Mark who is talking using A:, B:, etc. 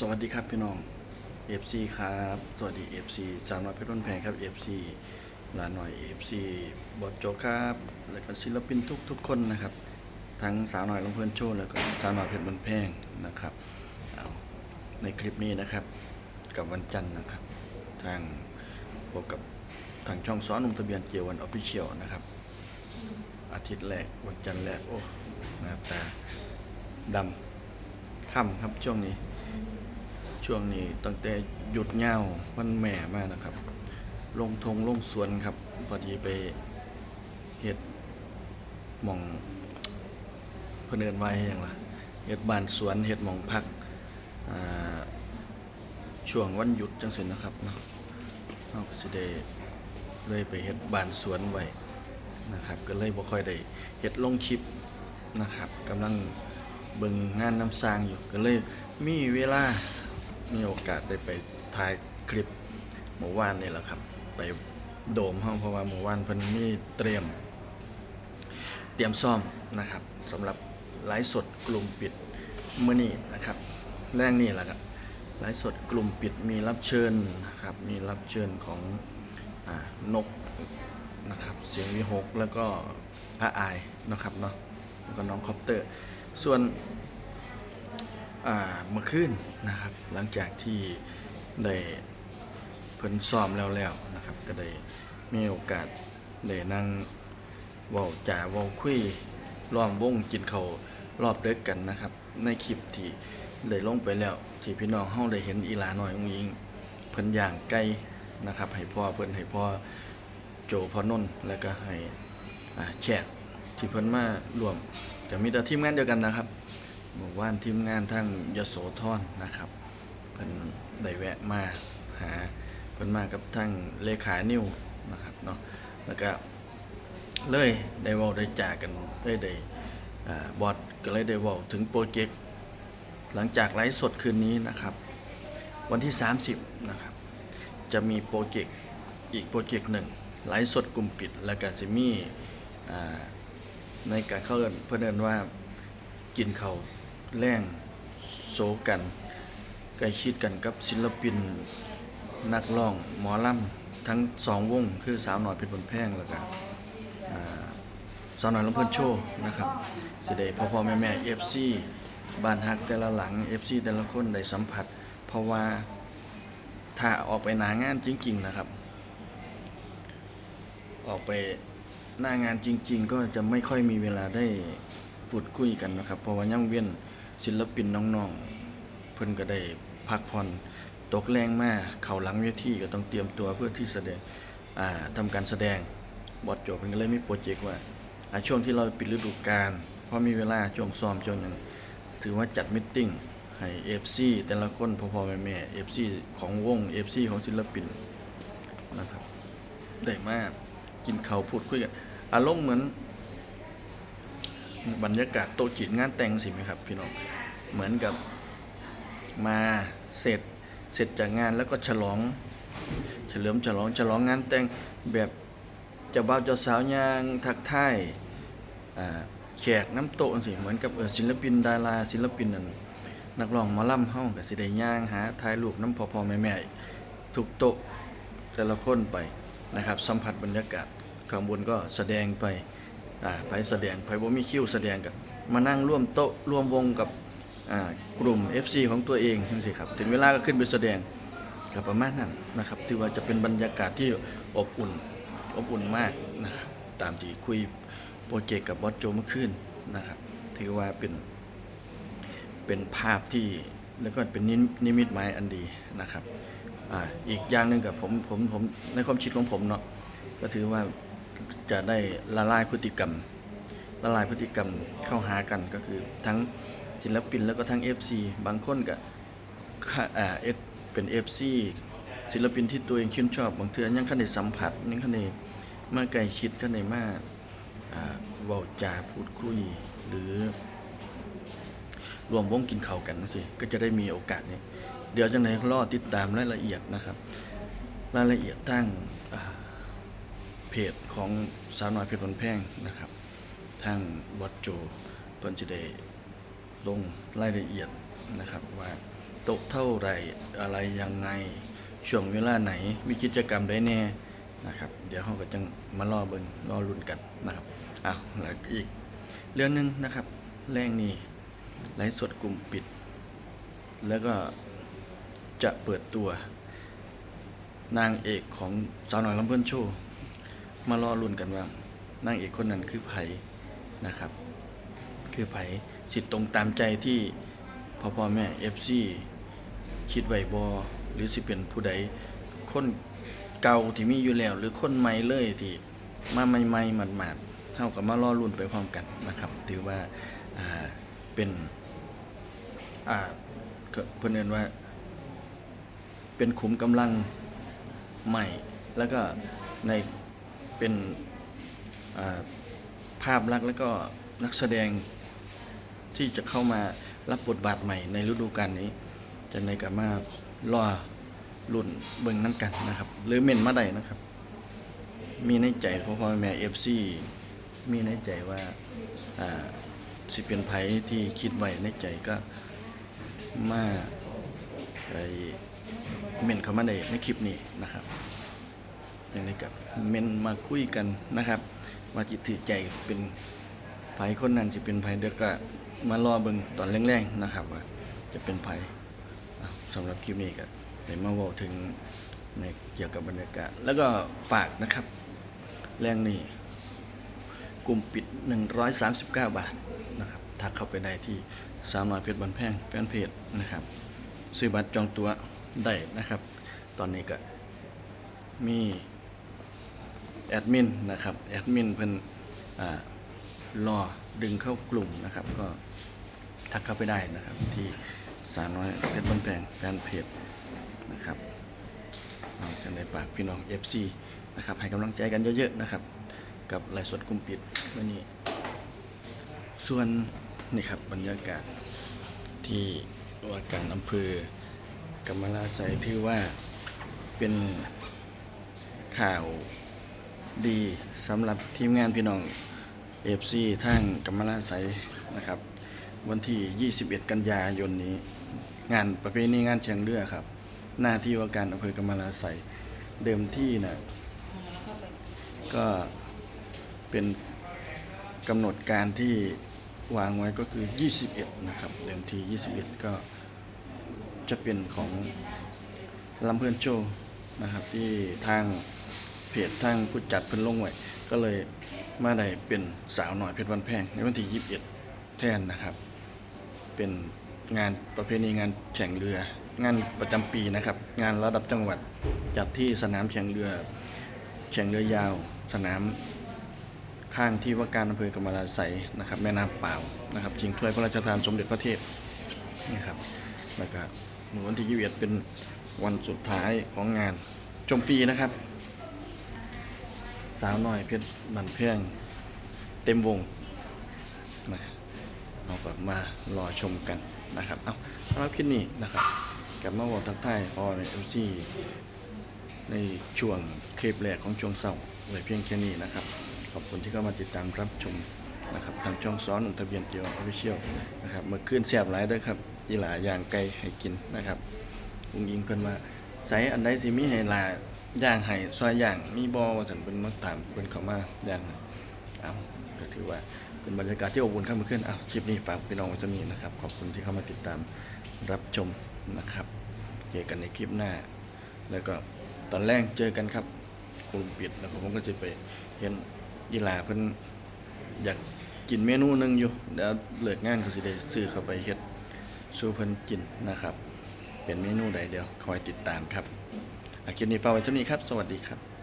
A: สวัสดีครับพี่น้อง FC ครับ สวัสดี FC สาวน้อยเพชรบนแพงครับ FC หลานหน่อย FC บอดโจครับ แล้วก็ศิลปินทุกทุกคนนะครับ ทั้งสาวหน้อยลำเพลินโชว์แล้วก็สาวน้อยเพชรบนแพงนะครับเอาในคลิปนี้นะครับ กับวันจันทร์นะครับ ทางพบกับทางช่องซ้อนลงทะเบียนเจียวันออฟฟิเชียลนะครับ อาทิตย์แรกวันจันทร์แรกโอ้หน้าตาดำค่ำครับช่วงนี้ ช่วงนี้ตั้งแต่หยุดเงาวันแม่มากนะครับ ลงทงลงสวนครับ พอดีไปเฮ็ดหมองเพนเนินไว้อย่างละเฮ็ดบานสวนเฮ็ดหมองพักช่วงวันหยุดจังสินนะครับเนาะเราก็สิได้เลยไปเฮ็ดบานสวนไว้นะครับ ก็เลยบ่ค่อยได้เฮ็ดลงคลิปนะครับกำลังเบิ่งงานน้ำสร้างอยู่ก็เลยมีเวลา มีโอกาสได้ไปถ่ายคลิปเมื่อวานนี่แหละครับ ไปโดมห้องเพราะว่าเมื่อวานเพิ่นมีเตรียม เตรียมซ่อมนะครับสำหรับไลฟ์สดกลุ่มปิดมื้อนี้นะครับแรงนี่แหละครับไลฟ์สดกลุ่มปิดมีรับเชิญนะครับ มีรับเชิญของอนกนะครับเสียงวิหกแล้วก็พระอายนะครับเนาะแล้วก็น้องคอปเตอร์ ส่วน เมื่อคืนนะครับ หลังจากที่ได้เพิ่นซ้อมแล้วแล้วนะครับ ก็ได้มีโอกาสได้นั่งเว้าจ่าเว้าคุยล้อมวงกินข้าวรอบเด็กกันนะครับ ในคลิปที่ได้ลงไปแล้ว ที่พี่น้องเฮาได้เห็นอีหลาหน้อยองยิงเพิ่นย่างไก่นะครับ ให้พ่อเพิ่นให้พ่อโจพ่อนนท์แล้วก็ให้แขกที่เพิ่นมารวมจะมีแต่ทีมงานเดียวกันนะครับ เมื่านทีมงานทั้งยโสธรนะครับเพิ่นได้แวะมาหาเพิ่นมากับทั้งเลขานิวนะครับเนาะแล้วก็เลยได้เว้าได้จากันได้ได้อ่าบอดก็เลยได้เว้าถึงโปรเจกต์หลังจากไลฟ์สดคืนนี้นะครับ วันที่ 30นะครับจะมีโปรเจกต์อีกโปรเจกต์หนึ่งไลฟ์สดกลุ่มปิดแล้วก็จะมีอ่าในการเข้าเอิ้นเพื่อนเอิ้นว่ากินเขา แรงโซกันใกล้ชิดกันกับศิลปิน นักร้อง หมอลำทั้งสองวง คือสาวหน่อยเป็นบนแพงแล้วก็สาวหน่อยลำเพิ่นโชว์นะครับสิได้พ่อพ่อแม่แม่เอฟซีบ้านฮักแต่ละหลังเอฟซีแต่ละคนได้สัมผัส เพราะว่าถ้าออกไปหนางานจริง ๆนะครับ ออกไปหน้างานจริง ๆ ก็จะไม่ค่อยมีเวลาได้พูดคุยกันนะครับ เพราะว่ายังเวียน ศิลปินน้องๆ เพิ่นก็ได้พักผ่อนตกแรงมากเข่าหลังเวทีก็ต้องเตรียมตัวเพื่อที่แสดงอ่าทำการแสดงบอดโจเพิ่นก็เลยมีโปรเจกต์ว่าช่วงที่เราปิดฤดูกาลพอมีเวลาช่วงซ้อมช่วงนั้นถือว่าจัดมิทติ้งให้ FC แต่ละคนพ่อๆแม่ๆ FC ของวง FC ของศิลปินนะครับได้มากกินเขาวพูดคุยกันอารมณ์เหมือน บรรยากาศโต๊ะจีนงานแต่งสิไหมครับ พี่น้องเหมือนกับมาเสร็จเสร็จจากงานแล้วก็ฉลอง เฉลิมฉลองฉลองงานแต่งแบบเจ้าบ่าวเจ้าสาวยางทักทายแขกน้ำโต๊ะสิเหมือนกับเออศิลปินดาราศิลปินนั่นนักร้องมอลำเฮาก็สิได้ย่างหาถ่ายรูปน้ำพ่อๆแม่ๆทุกโต๊ะแต่ละคนไปนะครับ สัมผัสบรรยากาศข้างบนก็แสดงไป ไปแสดงไปบ่มีคิวแสดงกันมานั่งร่วมโต๊ะร่วมวงกับกลุ่ม FC ของตัวเองจังซี่ครับถึงเวลาก็ขึ้นไปแสดงก็ประมาณนั้นนะครับถือว่าจะเป็นบรรยากาศที่อบอุ่นอบอุ่นมากนะครับตามที่คุยโปรเจกต์กับบอสโจเมื่อคืนนะครับถือว่าเป็นเป็นภาพที่แล้วก็เป็นนิมิตหมายอันดีนะครับอ่าอีกอย่างหนึ่งกับผมผมผมในความคิดของผมเนาะก็ถือว่า จะได้ละลายพฤติกรรม ละลายพฤติกรรมเข้าหากันก็คือทั้งศิลปินแล้วก็ทั้ง FC บางคนก็อ่าเอเป็น FC ศิลปินที่ตัวเองชื่นชอบบางเทือยังคันได้สัมผัสยังคันได้มาใกล้ชิดคันได้มาอ่าเว้าจาพูดคุยหรือ รวมวงกินข้าวกันนะสิก็จะได้มีโอกาสเนี้เดี๋ยวจะไหนรอติดตามรายละเอียดนะครับ รายละเอียดตั้ง จของสาวน้อยเพชรบนแพงนะครับ ทางวัดโจเพิ่นจะได้ลงรายละเอียดนะครับว่าตกเท่าไหร่อะไรยังไงช่วงเวลาไหนมีกิจกรรมได้แน่นะครับ เดี๋ยวเราก็จังมารอเบิ่งรอลุ้นกันนะครับอ้าวแล้วอีกเรื่องหนึ่งนะครับ แรงนี้ไลฟ์สดกลุ่มปิด แล้วก็จะเปิดตัวนางเอกของสาวน้อยลำเพิ่นโชว์ มารอลุ้นกันว่านางเอกคนนั้นคือไผนะครับ คือไผสิตรงตามใจที่พ่อพ่อแม่ FC คิดไว้บอหรือสิเป็นผู้ใดคนเก่าที่มีอยู่แล้ว หรือคนใหม่เลยที่มาใหม่ๆหมาดๆเท่ากับมารอรุ่นไปพร้อมกันนะครับ ถือว่าอ่าเป็นอ่าเพื่นเอนว่า เป็นขุมกำลังใหม่แล้วก็ใน เป็นภาพลักษณ์แล้วก็นักแสดงที่จะเข้ามารับบทบาทใหม่ในฤดูกาลนี้ จะในกับมารอรุ่นเบิ่งน้ำกันนะครับ หรือเมนมาได้นะครับ มีในใจพ่อพ่อแม่เอฟซีมีในใจว่าสิเป็นไผที่คิดไว้ในใจก็มาไอเมนเข้ามาในในคลิปนี้นะครับ อย่างนี้กับเมนมาคุยกันนะครับ ว่าจิตถือใจเป็นไผคนนั้นจะเป็นไผเดียวก็มารอเบิ่งตอนแรงๆนะครับว่าจะเป็นไผอ่สำหรับคลิปนี้ก็ได้มาเว่าถึงในเกี่ยวกับบรรยากาศ แล้วก็ฝากนะครับ แรงนี้กลุ่มปิด 139 บาทนะครับทักเข้าไปได้ที่สามน้อยเพชรบันแพงแฟนเพจนะครับ ซื้อบัตรจองตัวได้นะครับ ตอนนี้ก็มี แอดมินนะครับแอดมินเพิ่นรอดึงเข้ากลุ่มนะครับ ก็ทักเข้าไปได้นะครับ ที่สาวน้อยเพชรบ้านแพงแฟนเพจนะครับเราจะในฝากพี่น้อง FC นะครับให้กำลังใจกันเยอะๆนะครับ กับไลฟ์สดกลุ่มปิดวันนี้ ส่วนนี่ครับบรรยากาศที่ว่าการอำเภอกำมะลาไซถือว่าเป็นข่าว ดีสำหรับทีมงานพี่น้อง FC ทางกำมะลาไซนะครับ วันที่ 21 กันยายนนี้ งานประเพณีงานเชียงเรือครับ หน้าที่ว่าการอำเภอกำมะลาไซเดิมที่นะก็เป็นกำหนดการที่วางไว้ก็คือ 21 นะครับ เดิมที่21 ก็จะเป็นของลำเพื่อนโจนะครับที่ทาง จทางผู้จัดเพิ่นลงไว้ก็เลยมาได้เป็นสาวหน่อยเพชรวันแพงในวันที่21 แทนนะครับ เป็นงานประเพณีงานแข่งเรือ งานประจำปีนะครับ งานระดับจังหวัดจัดที่สนามแข่งเรือ แข่งเรือยาว สนามข้างที่ว่าการอำเภอกำมะลาไสนะครับ แม่น้ำเปล่านะครับชิงถ้วยพระราชทานสมเด็จพระเทพนะครับแล้วก็วันที่21เป็นวันสุดท้ายของงานชมปีนะครับ สาวน้อยเพชรบันเพียงเต็มวงนะเราก็มารอชมกันนะครับเอาสำหรับคลิปนี้นะครับกลับมาบอกทักทายพอในเอฟซีในช่วงคลิปแรกของช่วงเสาร์ไว้เพียงแค่นี้นะครับ ขอบคุณที่เข้ามาติดตามรับชมนะครับทางช่องซ้อนอุทะเบียนเกียวออฟฟิเชียลนะครับเมื่อคืนแสบหลายด้วยครับอีหลาย่างไก่ให้กินนะครับลุงยิงเพิ่นว่าใส่อันใดสิมีให้ลา ย่างให้ซอยย่างมีบอว่าสันเป็นมาตามเพิ่นเขามาย่างเอาก็ถือว่าเป็นบรรยากาศที่อบอุ่นครับเมื่อคืนเอาคลิปนี้ฝากพี่น้องไว้เท่านี้นะครับ ขอบคุณที่เข้ามาติดตามรับชมนะครับเจอกันในคลิปหน้า แล้วก็ตอนแรกเจอกันครับกลุ่มปิดแล้วผมก็จะไปเห็นยีลาเพิ่นอยากกินเมนูหนึงอยู่เดี๋ยวเลิกงานก็สิได้ซื้อเข้าไปเฮ็ดสู่เพิ่นกินนะครับ เป็นเมนูใดเดียวคอยติดตามครับ คลิปนี้ฝากไว้เท่านี้ครับ สวัสดีครับ